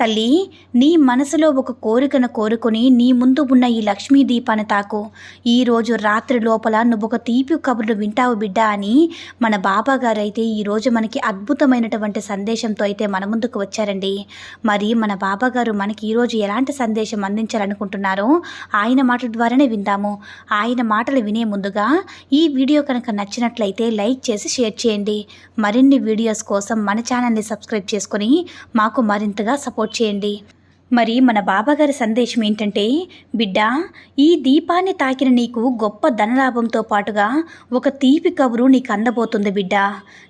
తల్లి నీ మనసులో ఒక కోరికను కోరుకొని నీ ముందు ఉన్న ఈ లక్ష్మీ దీపాన్ని తాకు. ఈరోజు రాత్రి లోపల నువ్వు ఒక తీపి కబుర్లు వింటావు బిడ్డ అని మన బాబా గారు అయితే ఈరోజు మనకి అద్భుతమైనటువంటి సందేశంతో అయితే మన ముందుకు వచ్చారండి. మరి మన బాబా గారు మనకి ఈరోజు ఎలాంటి సందేశం అందించాలనుకుంటున్నారో ఆయన మాటల ద్వారానే విందాము. ఆయన మాటలు వినే ముందుగా ఈ వీడియో కనుక నచ్చినట్లయితే లైక్ చేసి షేర్ చేయండి. మరిన్ని వీడియోస్ కోసం మన ఛానల్ని సబ్స్క్రైబ్ చేసుకొని మాకు మరింతగా సపోర్ట్ చేయండి. మరి మన బాబాగారి సందేశం ఏంటంటే బిడ్డ ఈ దీపాన్ని తాకిన నీకు గొప్ప ధనలాభంతో పాటుగా ఒక తీపి కబురు నీకు అందబోతుంది బిడ్డ.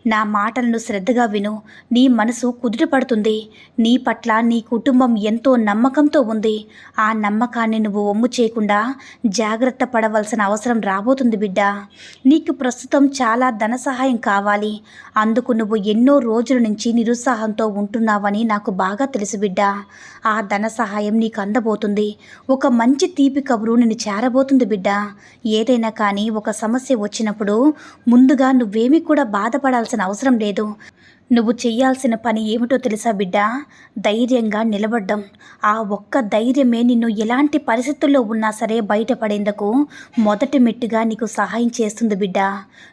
నా మాటలను శ్రద్ధగా విను. నీ మనసు కుదుటపడుతుంది నీ పట్ల నీ కుటుంబం ఎంతో నమ్మకంతో ఉంది. ఆ నమ్మకాన్ని నువ్వు ఒమ్ము చేయకుండా జాగ్రత్త పడవలసిన అవసరం రాబోతుంది బిడ్డ. నీకు ప్రస్తుతం చాలా ధన సహాయం కావాలి. అందుకు నువ్వు ఎన్నో రోజుల నుంచి నిరుత్సాహంతో ఉంటున్నావని నాకు బాగా తెలుసు బిడ్డ. ఆ ధన సహాయం నీకు అందబోతుంది. ఒక మంచి తీపి కబురు నిన్ను చేరబోతుంది బిడ్డ. ఏదైనా కానీ ఒక సమస్య వచ్చినప్పుడు ముందుగా నువ్వేమీ కూడా బాధపడాల్సిన అవసరం లేదు. నువ్వు చెయ్యాల్సిన పని ఏమిటో తెలుసా బిడ్డ? ధైర్యంగా నిలబడ్డం. ఆ ఒక్క ధైర్యమే నిన్ను ఎలాంటి పరిస్థితుల్లో ఉన్నా సరే బయటపడేందుకు మొదటి మెట్టుగా నీకు సహాయం చేస్తుంది బిడ్డ.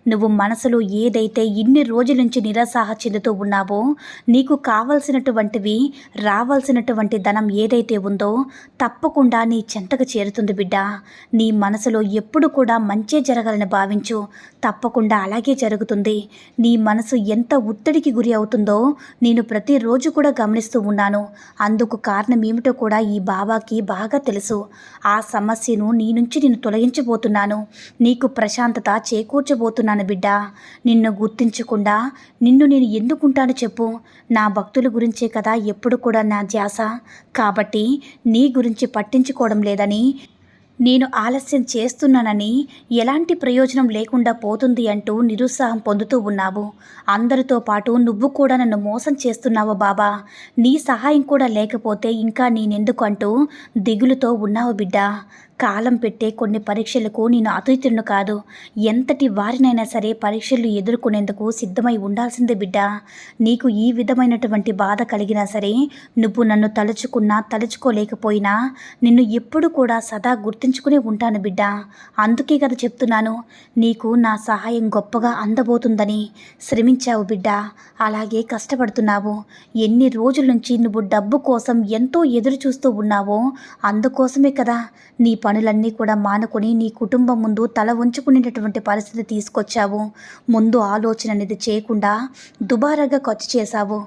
నువ్వు మనసులో ఏదైతే ఇన్ని రోజుల నుంచి నిరాసాహ చెందుతూ ఉన్నావో నీకు కావలసినటువంటివి రావాల్సినటువంటి ధనం ఏదైతే ఉందో తప్పకుండా నీ చెంతకు చేరుతుంది బిడ్డ. నీ మనసులో ఎప్పుడు కూడా మంచే జరగాలని భావించు. తప్పకుండా అలాగే జరుగుతుంది. నీ మనసు ఎంత ఒత్తిడికి గురి అవుతుందో నేను ప్రతిరోజు కూడా గమనిస్తూ ఉన్నాను. అందుకు కారణం ఏమిటో కూడా ఈ బాబాకి బాగా తెలుసు. ఆ సమస్యను నీ నుంచి నేను తొలగించబోతున్నాను. నీకు ప్రశాంతత చేకూర్చబోతున్నాను బిడ్డ. నిన్ను గుర్తించకుండా నిన్ను నేను ఎందుకుంటాను చెప్పు. నా భక్తుల గురించే కదా ఎప్పుడు కూడా నా ధ్యాస. కాబట్టి నీ గురించి పట్టించుకోవడం లేదని నేను ఆలస్యం చేస్తున్నానని ఎలాంటి ప్రయోజనం లేకుండా పోతుంది అంటూ నిరుత్సాహం పొందుతూ ఉన్నావు. అందరితో పాటు నువ్వు కూడా నన్ను మోసం చేస్తున్నావు బాబా. నీ సహాయం కూడా లేకపోతే ఇంకా నేనెందుకు అంటూ దిగులుతో ఉన్నావు బిడ్డ. కాలం పెట్టే కొన్ని పరీక్షలకు నేను అతిథులను కాదు. ఎంతటి వారినైనా సరే పరీక్షలు ఎదుర్కొనేందుకు సిద్ధమై ఉండాల్సిందే బిడ్డ. నీకు ఈ విధమైనటువంటి బాధ కలిగినా సరే నువ్వు నన్ను తలుచుకున్నా తలుచుకోలేకపోయినా నిన్ను ఎప్పుడు కూడా సదా గుర్తుంచుకునే ఉంటాను బిడ్డ. అందుకే కదా చెప్తున్నాను నీకు నా సహాయం గొప్పగా అందబోతుందని శ్రమించావు బిడ్డ. అలాగే కష్టపడుతున్నావు. ఎన్ని రోజుల నుంచి నువ్వు డబ్బు కోసం ఎంతో ఎదురు చూస్తూ ఉన్నావో అందుకోసమే కదా నీ పనులన్నీ కూడా మానుకొని నీ కుటుంబం ముందు తల ఉంచుకునేటటువంటి పరిస్థితి తీసుకొచ్చావు. ముందు ఆలోచన అనేది చేయకుండా దుబారాగా ఖర్చు చేశావు.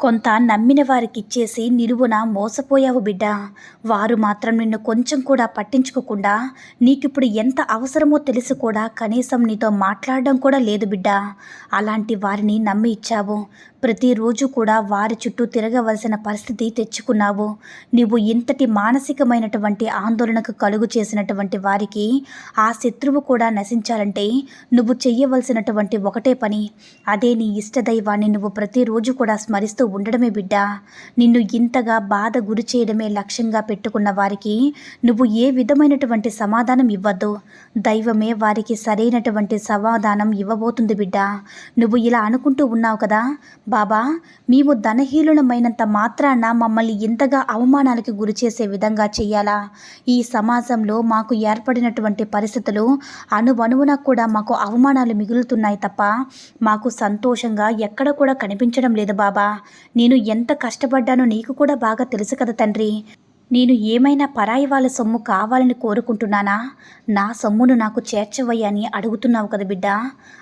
కొంత నమ్మిన వారికి ఇచ్చేసి నిలువున మోసపోయావు బిడ్డ. వారు మాత్రం నిన్ను కొంచెం కూడా పట్టించుకోకుండా నీకిప్పుడు ఎంత అవసరమో తెలిసి కూడా కనీసం నీతో మాట్లాడడం కూడా లేదు బిడ్డ. అలాంటి వారిని నమ్మి ఇచ్చావు. ప్రతిరోజు కూడా వారి చుట్టూ తిరగవలసిన పరిస్థితి తెచ్చుకున్నావు. నువ్వు ఇంతటి మానసికమైనటువంటి ఆందోళనకు కలుగు చేసినటువంటి వారికి ఆ శత్రువు కూడా నశించాలంటే నువ్వు చెయ్యవలసినటువంటి ఒకటే పని. అదే నీ ఇష్టదైవాన్ని నువ్వు ప్రతిరోజు కూడా స్మరిస్తూ ఉండడమే బిడ్డ. నిన్ను ఇంతగా బాధ గురి చేయడమే లక్ష్యంగా పెట్టుకున్న వారికి నువ్వు ఏ విధమైనటువంటి సమాధానం ఇవ్వద్దు. దైవమే వారికి సరైనటువంటి సమాధానం ఇవ్వబోతుంది బిడ్డ. నువ్వు ఇలా అనుకుంటూ ఉన్నావు కదా? బాబా మేము ధనహీనులమైనంత మాత్రాన మమ్మల్ని ఇంతగా అవమానాలకు గురి చేసే విధంగా చెయ్యాలా? ఈ సమాజంలో మాకు ఏర్పడినటువంటి పరిస్థితులు అనువనువున కూడా మాకు అవమానాలు మిగులుతున్నాయి తప్ప మాకు సంతోషంగా ఎక్కడ కూడా కనిపించడం లేదు బాబా. నేను ఎంత కష్టపడ్డానో నీకు కూడా బాగా తెలుసు కదా తండ్రి. నేను ఏమైనా పరాయి వాళ్ళ సొమ్ము కావాలని కోరుకుంటున్నానా? నా సొమ్మును నాకు చేర్చవయ్యని అని అడుగుతున్నావు కదా బిడ్డ.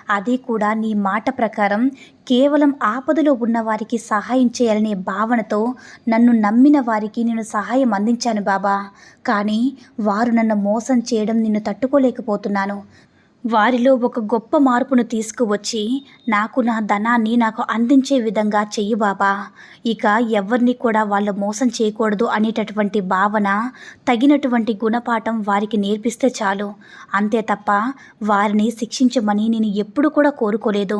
అది కూడా నీ మాట ప్రకారం కేవలం ఆపదలో ఉన్న వారికి సహాయం చేయాలనే భావనతో నన్ను నమ్మిన వారికి నేను సహాయం అందించాను బాబా. కానీ వారు నన్ను మోసం చేయడం నిన్ను తట్టుకోలేకపోతున్నాను. వారిలో ఒక గొప్ప మార్పును తీసుకువచ్చి నాకు నా ధనాన్ని నాకు అందించే విధంగా చెయ్యి బాబా. ఇక ఎవరిని కూడా వాళ్ళు మోసం చేయకూడదు అనేటటువంటి భావన తగినటువంటి గుణపాఠం వారికి నేర్పిస్తే చాలు. అంతే తప్ప వారిని శిక్షించమని నేను ఎప్పుడు కూడా కోరుకోలేదు.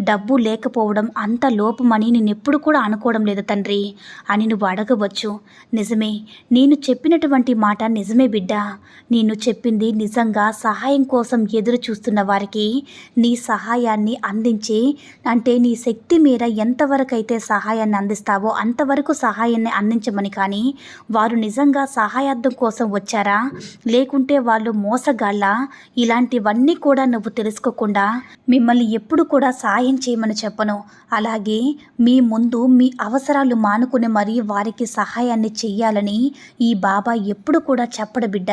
డబ్బు లేకపోవడం అంత లోపమని నేను ఎప్పుడు కూడా అనుకోవడం లేదు తండ్రి అని నువ్వు అడగవచ్చు. నిజమే నేను చెప్పినటువంటి మాట నిజమే బిడ్డ. నేను చెప్పింది నిజంగా సహాయం కోసం ఎదురు చూస్తున్న వారికి నీ సహాయాన్ని అందించి అంటే నీ శక్తి మేర ఎంతవరకు అయితే సహాయాన్ని అందిస్తావో అంతవరకు సహాయాన్ని అందించమని కానీ వారు నిజంగా సహాయార్థం కోసం వచ్చారా? లేకుంటే వాళ్ళు మోసగాళ్ళ? ఇలాంటివన్నీ కూడా నువ్వు తెలుసుకోకుండా మిమ్మల్ని ఎప్పుడు కూడా సహాయం చేయమని చెప్పను. అలాగే మీ ముందు మీ అవసరాలు మానుకుని మరీ వారికి సహాయాన్ని చెయ్యాలని ఈ బాబా ఎప్పుడు కూడా చెప్పడు బిడ్డ.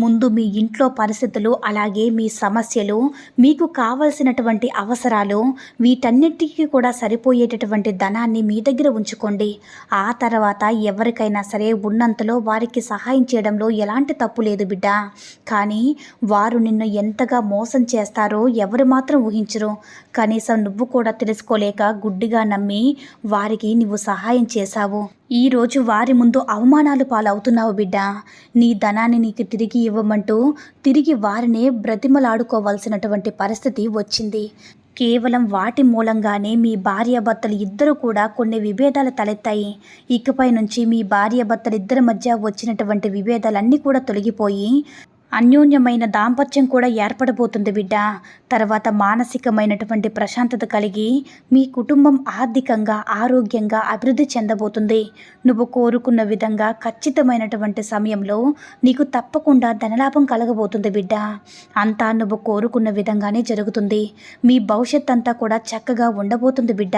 ముందు మీ ఇంట్లో పరిస్థితులు అలాగే మీ సమస్యలు మీకు కావలసినటువంటి అవసరాలు వీటన్నిటికీ కూడా సరిపోయేటటువంటి ధనాన్ని మీ దగ్గర ఉంచుకోండి. ఆ తర్వాత ఎవరికైనా సరే ఉన్నంతలో వారికి సహాయం చేయడంలో ఎలాంటి తప్పు లేదు బిడ్డ. కానీ వారు నిన్ను ఎంతగా మోసం చేస్తారో ఎవరు మాత్రం ఊహించరు. కనీసం నువ్వు కూడా తెలుసుకోలేక గుడ్డిగా నమ్మి వారికి నువ్వు సహాయం చేశావు. ఈరోజు వారి ముందు అవమానాలు పాలవుతున్నావు బిడ్డ. నీ ధనాన్ని నీకు తిరిగి ఇవ్వమంటూ తిరిగి వారినే బ్రతిమలాడుకోవాల్సినటువంటి పరిస్థితి వచ్చింది. కేవలం వాటి మూలంగానే మీ భార్యాభర్తలు ఇద్దరు కూడా కొన్ని విభేదాలు తలెత్తాయి. ఇకపై నుంచి మీ భార్యాభర్తలు ఇద్దరి మధ్య వచ్చినటువంటి విభేదాలన్నీ కూడా తొలగిపోయి అన్యోన్యమైన దాంపత్యం కూడా ఏర్పడబోతుంది బిడ్డ. తర్వాత మానసికమైనటువంటి ప్రశాంతత కలిగి మీ కుటుంబం ఆర్థికంగా ఆరోగ్యంగా అభివృద్ధి చెందబోతుంది. నువ్వు కోరుకున్న విధంగా ఖచ్చితమైనటువంటి సమయంలో నీకు తప్పకుండా ధనలాభం కలగబోతుంది బిడ్డ. అంతా నువ్వు కోరుకున్న విధంగానే జరుగుతుంది. మీ భవిష్యత్ అంతా కూడా చక్కగా ఉండబోతుంది బిడ్డ.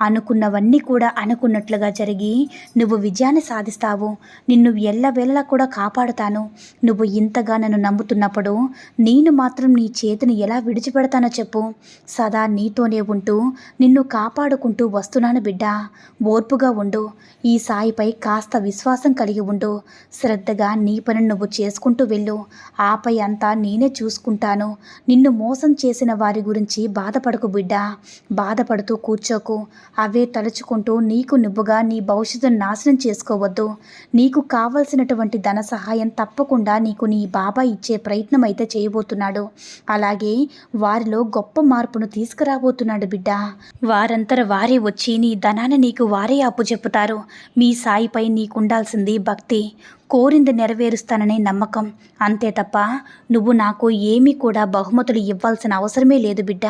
అనుకున్నవన్నీ కూడా అనుకున్నట్లుగా జరిగి నువ్వు విజయాన్ని సాధిస్తావు. నిన్ను ఎల్లవెల్లా కూడా కాపాడుతాను. నువ్వు ఇంతగా నన్ను నమ్ముతున్నప్పుడు నేను మాత్రం నీ చేతిని ఎలా విడిచిపెడతానో చెప్పు. సదా నీతోనే ఉంటూ నిన్ను కాపాడుకుంటూ వస్తున్నాను బిడ్డ. ఓర్పుగా ఉండు. ఈ సాయిపై కాస్త విశ్వాసం కలిగి ఉండు. శ్రద్ధగా నీ పని నువ్వు చేసుకుంటూ వెళ్ళు. ఆపై అంతా నేనే చూసుకుంటాను. నిన్ను మోసం చేసిన వారి గురించి బాధపడకు బిడ్డ. బాధపడుతూ కూర్చోకు. అవే తలుచుకుంటూ నీకు నువ్వుగా నీ భవిష్యత్తును నాశనం చేసుకోవద్దు. నీకు కావలసినటువంటి ధన సహాయం తప్పకుండా నీకు నీ బాబా ఇచ్చే ప్రయత్నం అయితే చేయబోతున్నాడు. అలాగే వారిలో గొప్ప మార్పును తీసుకురాబోతున్నాడు బిడ్డ. వారంతర వారే వచ్చి నీ ధనాన్ని నీకు వారే అప్పు చెప్పుతారు. మీ సాయిపై నీకుండాల్సింది భక్తి. కోరింది నెరవేరుస్తాననే నమ్మకం. అంతే తప్ప నువ్వు నాకు ఏమీ కూడా బహుమతులు ఇవ్వాల్సిన అవసరమే లేదు బిడ్డ.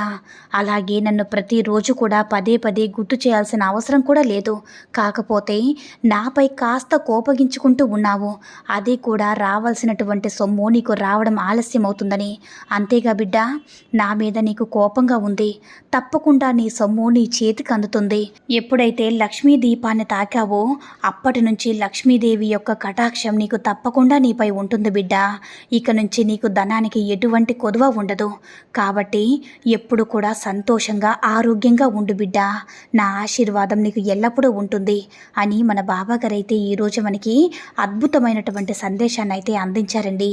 అలాగే నన్ను ప్రతిరోజు కూడా పదే పదే గుర్తు చేయాల్సిన అవసరం కూడా లేదు. కాకపోతే నాపై కాస్త కోపగించుకుంటూ ఉన్నావు. అది కూడా రావాల్సినటువంటి సొమ్ము నీకు రావడం ఆలస్యం అవుతుందని అంతేగా బిడ్డ నా మీద నీకు కోపంగా ఉంది. తప్పకుండా నీ సొమ్ము నీ చేతికి అందుతుంది. ఎప్పుడైతే లక్ష్మీ దీపాన్ని తాకావో అప్పటి నుంచి లక్ష్మీదేవి యొక్క కటాక్షం నీకు తప్పకుండా నీపై ఉంటుంది బిడ్డ. ఇక నుంచి నీకు ధనానికి ఎటువంటి కొదువ ఉండదు. కాబట్టి ఎప్పుడు కూడా సంతోషంగా ఆరోగ్యంగా ఉండు బిడ్డ. నా ఆశీర్వాదం నీకు ఎల్లప్పుడూ ఉంటుంది అని మన బాబాగారైతే ఈరోజు మనకి అద్భుతమైనటువంటి సందేశాన్ని అయితే అందించారండి.